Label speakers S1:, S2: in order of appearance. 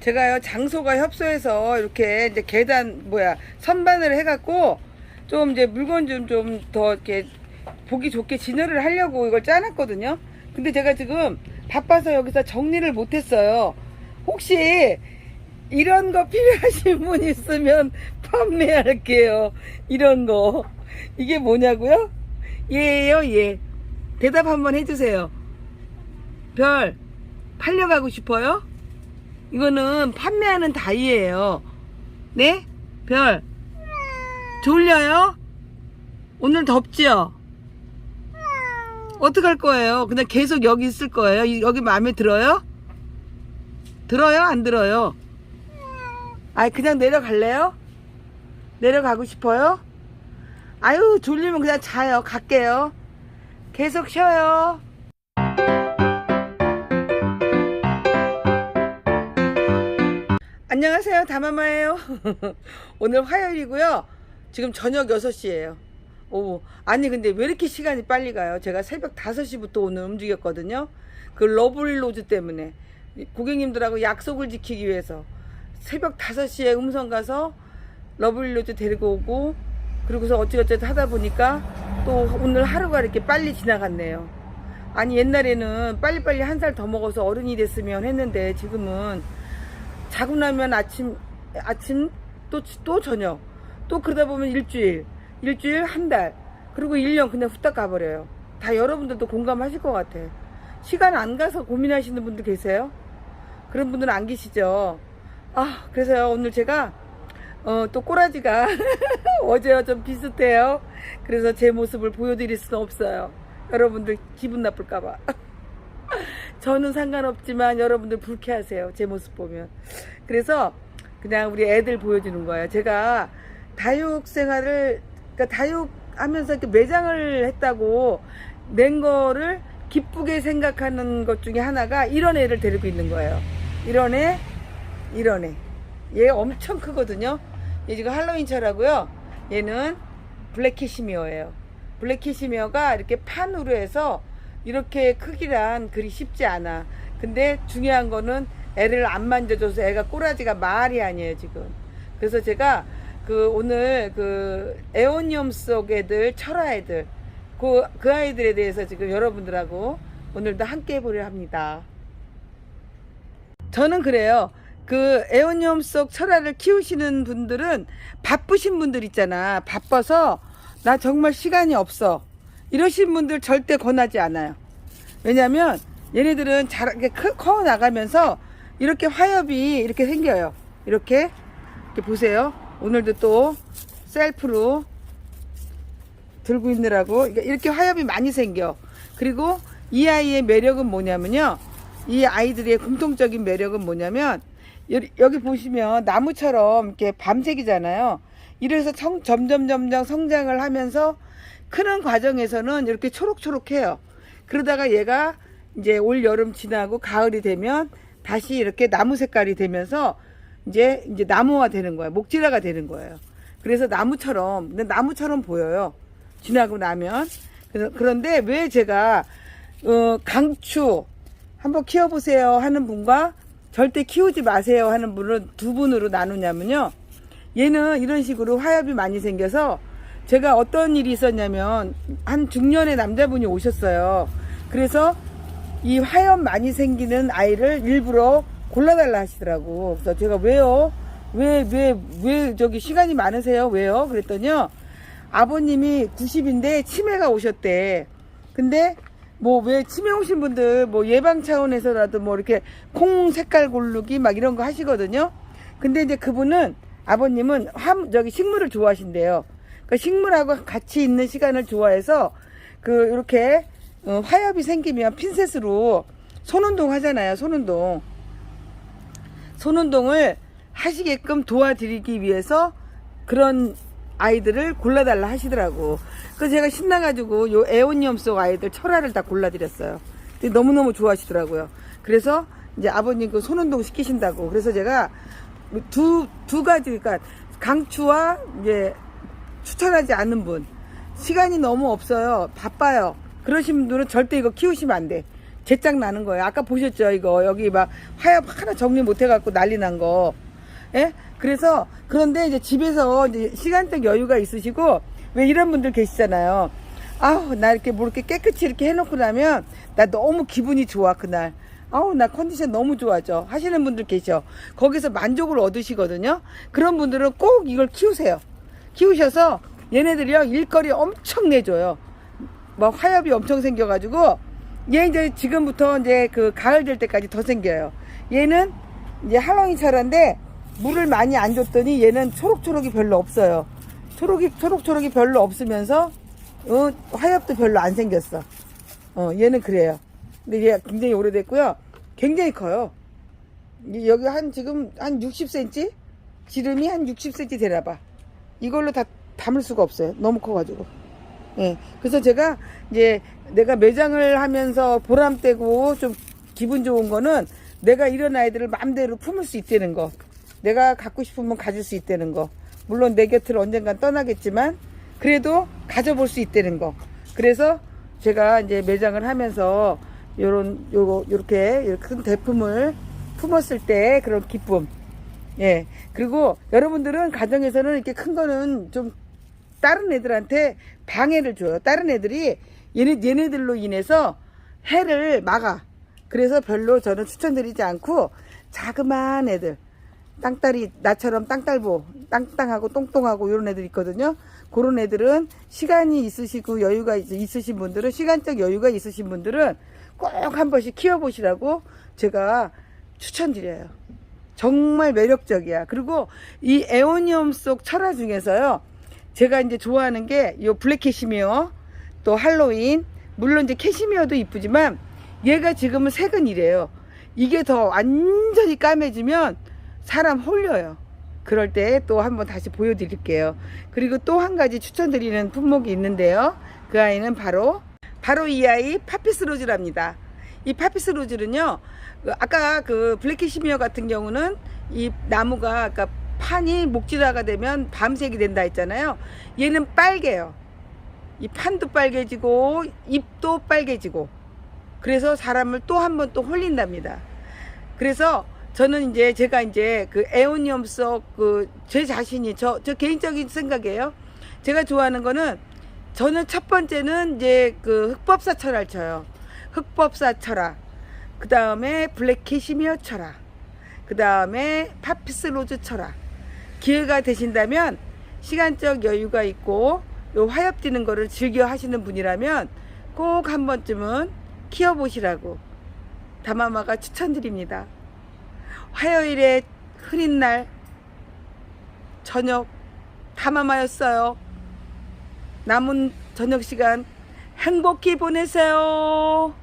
S1: 제가요 장소가 협소해서 이렇게 이제 계단 뭐야 선반을 해갖고 좀 이제 물건 좀 좀 더 이렇게 보기 좋게 진열을 하려고 이걸 짜놨거든요. 근데 제가 지금 바빠서 여기서 정리를 못했어요. 혹시 이런 거 필요하신 분 있으면 판매할게요. 이런 거. 이게 뭐냐고요? 예예요, 예. 대답 한번 해주세요. 별, 팔려가고 싶어요? 이거는 판매하는 다이예요. 네? 별. 졸려요? 오늘 덥지요? 어떡할 거예요? 그냥 계속 여기 있을 거예요? 이- 여기 마음에 들어요? 들어요? 안 들어요? 아이, 그냥 내려갈래요? 내려가고 싶어요? 아유, 졸리면 그냥 자요. 갈게요. 계속 쉬어요. 안녕하세요. 다마마예요. 오늘 화요일이고요. 지금 저녁 6시예요. 오, 아니 근데 왜 이렇게 시간이 빨리 가요? 제가 새벽 5시부터 오늘 움직였거든요. 그 러블로즈 때문에 이 고객님들하고 약속을 지키기 위해서 새벽 5시에 음성 가서 러블로즈 데리고 오고 그러고서 어찌어찌 하다 보니까 또 오늘 하루가 이렇게 빨리 지나갔네요. 아니 옛날에는 빨리빨리 한 살 더 먹어서 어른이 됐으면 했는데 지금은 자고 나면 아침 아침 또 또 저녁. 또 그러다 보면 일주일. 일주일 한 달. 그리고 1년 그냥 후딱 가버려요. 다 여러분들도 공감하실 것 같아. 시간 안 가서 고민하시는 분들 계세요? 그런 분들은 안 계시죠? 아 그래서요 오늘 제가 어, 또 꼬라지가 어제와 좀 비슷해요. 그래서 제 모습을 보여드릴 수는 없어요. 여러분들 기분 나쁠까봐 저는 상관없지만 여러분들 불쾌하세요. 제 모습 보면. 그래서 그냥 우리 애들 보여주는 거예요. 제가 다육 생활을, 그러니까 다육 하면서 이렇게 매장을 했다고 낸 거를 기쁘게 생각하는 것 중에 하나가 이런 애를 데리고 있는 거예요. 이런 애, 이런 애. 얘 엄청 크거든요. 얘 지금 할로윈처라고요. 얘는 블랙캐시미어예요. 블랙캐시미어가 이렇게 판으로 해서 이렇게 크기란 그리 쉽지 않아. 근데 중요한 거는 애를 안 만져줘서 애가 꼬라지가 말이 아니에요, 지금. 그래서 제가 그 오늘 그 에오니엄 속 애들, 철아 애들, 그, 그 아이들에 대해서 지금 여러분들하고 오늘도 함께 해보려 합니다. 저는 그래요. 그 에오니엄 속 철화를 키우시는 분들은 바쁘신 분들 있잖아. 바빠서 나 정말 시간이 없어. 이러신 분들 절대 권하지 않아요. 왜냐면 얘네들은 자라게 크- 커 나가면서 이렇게 화엽이 이렇게 생겨요. 이렇게 이렇게 보세요. 오늘도 또 셀프로 들고 있느라고 이게 이렇게 화엽이 많이 생겨. 그리고 이 아이의 매력은 뭐냐면요. 이 아이들의 공통적인 매력은 뭐냐면 여기, 보시면 나무처럼 이렇게 밤색이잖아요. 이래서 청- 점점 점점 성장을 하면서 크는 과정에서는 이렇게 초록초록해요. 그러다가 얘가 이제 올 여름 지나고 가을이 되면 다시 이렇게 나무 색깔이 되면서 이제 이제 나무화 되는 거예요. 목질화가 되는 거예요. 그래서 나무처럼 근데 나무처럼 보여요. 지나고 나면 그런데 왜 제가 어, 강추 한번 키워보세요 하는 분과 절대 키우지 마세요 하는 분은 두 분으로 나누냐면요. 얘는 이런 식으로 화엽이 많이 생겨서 제가 어떤 일이 있었냐면 한 중년의 남자분이 오셨어요. 그래서 이 화염 많이 생기는 아이를 일부러 골라달라 하시더라고. 그래서 제가 왜요? 왜, 왜, 왜 저기 시간이 많으세요? 왜요? 그랬더니요. 아버님이 90인데 치매가 오셨대. 근데 뭐 왜 치매 오신 분들 뭐 예방 차원에서라도 뭐 이렇게 콩 색깔 고르기 막 이런 거 하시거든요. 근데 이제 그분은 아버님은 함 저기 식물을 좋아하신대요. 그 식물하고 같이 있는 시간을 좋아해서 그 이렇게 어, 화엽이 생기면 핀셋으로 손운동 하잖아요. 손운동. 손운동을 하시게끔 도와드리기 위해서 그런 아이들을 골라달라 하시더라고. 그래서 제가 신나가지고 요 에오니엄 속 아이들 철화를 다 골라드렸어요. 근데 너무너무 좋아하시더라고요. 그래서 이제 아버님 그 손운동 시키신다고. 그래서 제가 두, 두 가지, 그러니까 강추와 이제 추천하지 않는 분. 시간이 너무 없어요. 바빠요. 그러신 분들은 절대 이거 키우시면 안 돼. 제짝 나는 거예요. 아까 보셨죠? 이거 여기 막 화엽 하나 정리 못 해갖고 난리 난 거. 예? 그래서 그런데 이제 집에서 이제 시간적 여유가 있으시고 왜 이런 분들 계시잖아요. 아우 나 이렇게 뭐 이렇게 깨끗이 이렇게 해놓고 나면 나 너무 기분이 좋아 그날. 아우 나 컨디션 너무 좋아져 하시는 분들 계셔. 거기서 만족을 얻으시거든요. 그런 분들은 꼭 이걸 키우세요. 키우셔서 얘네들이요 일거리 엄청 내줘요. 뭐 화엽이 엄청 생겨가지고 얘 이제 지금부터 이제 그 가을 될 때까지 더 생겨요. 얘는 이제 할랑이 철화인데 물을 많이 안 줬더니 얘는 초록초록이 별로 없어요. 초록이 초록초록이 별로 없으면서 어, 화엽도 별로 안 생겼어. 어 얘는 그래요. 근데 얘 굉장히 오래됐고요. 굉장히 커요. 이- 여기 한 지금 한 60cm 지름이 한 60cm 되나 봐. 이걸로 다 담을 수가 없어요. 너무 커가지고. 예. 그래서 제가 이제 내가 매장을 하면서 보람되고 좀 기분 좋은 거는 내가 이런 아이들을 마음대로 품을 수 있다는 거. 내가 갖고 싶으면 가질 수 있다는 거. 물론 내 곁을 언젠간 떠나겠지만 그래도 가져볼 수 있다는 거. 그래서 제가 이제 매장을 하면서 요런 요거 요렇게 큰 대품을 품었을 때 그런 기쁨. 예. 그리고 여러분들은 가정에서는 이렇게 큰 거는 좀 다른 애들한테 방해를 줘요. 다른 애들이 얘네, 얘네들로 인해서 해를 막아. 그래서 별로 저는 추천드리지 않고 자그마한 애들. 땅딸이 나처럼 땅딸보 땅땅하고 똥똥하고 이런 애들 있거든요. 그런 애들은 시간이 있으시고 여유가 있- 있으신 분들은 시간적 여유가 있으신 분들은 꼭 한 번씩 키워보시라고 제가 추천드려요. 정말 매력적이야. 그리고 이 에오니엄 속 철화 중에서요. 제가 이제 좋아하는 게 이 블랙 캐시미어 또 할로윈 물론 이제 캐시미어도 이쁘지만 얘가 지금은 색은 이래요. 이게 더 완전히 까매지면 사람 홀려요. 그럴 때 또 한번 다시 보여드릴게요. 그리고 또 한 가지 추천드리는 품목이 있는데요. 그 아이는 바로 바로 이 아이 파피스 로즈랍니다. 이 파피스 로즈는요. 그 아까 그 블랙캐시미어 같은 경우는 이 나무가 아까 판이 목질화가 되면 밤색이 된다 했잖아요. 얘는 빨개요. 이 판도 빨개지고 잎도 빨개지고 그래서 사람을 또 한 번 또 홀린답니다. 그래서 저는 이제 제가 이제 그 에오니엄 속그 제 자신이 저, 저 개인적인 생각이에요. 제가 좋아하는 거는 저는 첫 번째는 이제 그 흑법사 철화를 쳐요. 흑법사 철화. 그 다음에 블랙 캐시미어 철화. 그 다음에 파피스 로즈 철화. 기회가 되신다면 시간적 여유가 있고 요 화엽 뛰는 거를 즐겨 하시는 분이라면 꼭 한 번쯤은 키워보시라고 다마마가 추천드립니다. 화요일에 흐린 날 저녁 다마마였어요. 남은 저녁 시간 행복히 보내세요.